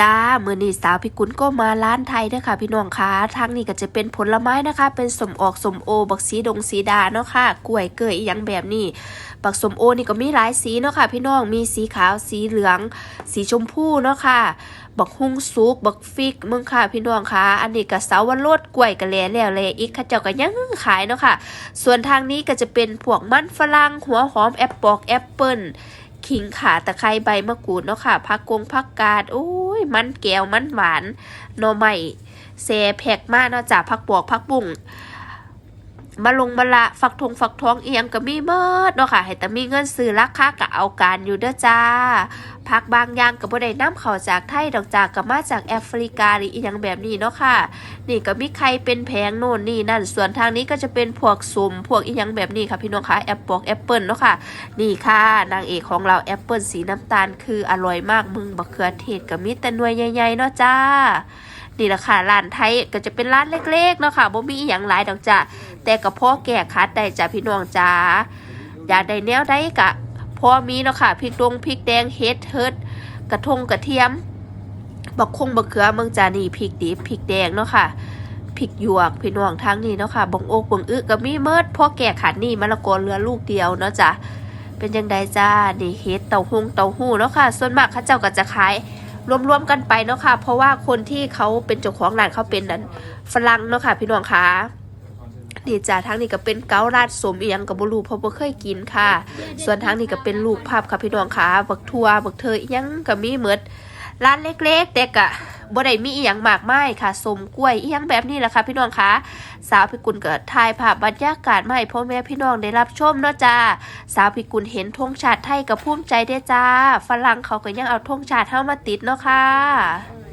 จ้าเมื่อนี้สาวพิกุลก็มาร้านไทยเด้อค่ะพี่น้องคะทางนี้ก็จะเป็นผลไม้นะคะ เป็นสมออกสมโอ บักสีดงสีดาเนาะค่ะกล้วยเกยอหยังแบบนี้บักสมโอนี่ก็มีหลายสีเนาะค่ะ พี่น้องมีสีขาวสีเหลือง สีชมพูเนาะค่ะ บักฮุ้งซุกบักฟิกมึงค่ะ พี่น้องคะอันนี้ก็เสาวรสกล้วยกะแลแล้วเลยอีกข้าเจ้าก็ยังขายเนาะค่ะ ส่วนทางนี้ก็จะเป็นพวกมันฝรั่งหัวหอมแอปปอกแอปเปิล ขิงขาตะไคร้ใบมะกรูดเนาะค่ะผักกงผักกาดโอ้ยมันแก้วมันหวานหน่อไม้แซแพกมากเนาะจ้ะผักบวกผักบุ้งมาลงมาละฟักทงฟักทองเอียงก็มีเมิดเนาะค่ะให้แต่มีเงินซื้อราคาก็เอาการอยู่เด้อจ้า ผักบางอย่างก็บ่ได้นำเข้าจากไทยดอกจากก็มาจากแอฟริกาหรืออีหยังแบบนี้เนาะค่ะ นี่ก็มีไข่เป็นแผงโน่นนี่นั่น ส่วนทางนี้ก็จะเป็นพวกสุ่มพวกอีหยังแบบนี้ค่ะพี่น้องคะแอปปอกแอปเปิลเนาะค่ะ นี่ค่ะนางเอกของเราแอปเปิลสีน้ำตาลคืออร่อยมากมึงบักเขือเทศกับมีแต่หน่วยใหญ่ๆเนาะจ้านี่แหละค่ะร้านไทยก็จะเป็นร้านเล็กๆเนาะค่ะบ่มีอย่างหลายดอกจ้ะแต่ก็พอแก่คัดได้จ้ะพี่น้องจ้าอยากได้แนวได้กะ พอมีเนาะค่ะพริกดงพริกแดงเฮ็ดเฮิดกระทงกระเทียมบักคงบักเขือเมืองจานี่พริกดิบพริกแดงเนาะค่ะพริกหยวกพี่น้องทางนี้เนาะค่ะบงโอกบงอึก็มีเมิดพ่อแก่ขันนี่มะละกอเรือลูกเดียวเนาะจ้ะเป็นยังไงจ้านี่เฮ็ดเต้าหู้เต้าหู้เนาะค่ะ ส่วนมากเขาเจ้าก็จะขายรวมๆกันไปเนาะค่ะ เพราะว่าคนที่เขาเป็นเจ้าของร้านเขาเป็นนั้นฝรั่งเนาะค่ะ พี่น้องคะ นี่จ้าทางนี้ก็เป็นเกาลัดสมเอียงกับบรูเพราะบ่เคยกินค่ะ ส่วนทางนี้ก็เป็นลูกภาพค่ะพี่น้องคะบักทัวบักเทยอิหยังก็มีเหมือดร้านเล็กๆ แต่กะบ่ได้มีอีหยังมากมายค่ะสมกล้วยอีหยังแบบนี้แหละค่ะพี่น้องคะสาวพิกุลก็ถ่ายภาพบรรยากาศมาให้พ่อแม่พี่น้องได้รับชมเนาะจ้าสาวพิกุลเห็นธงชาติไทยก็ภูมิใจเด้อจ้าฝรั่งเขาก็ยังเอาธงชาติเฮามาติดเนาะค่ะ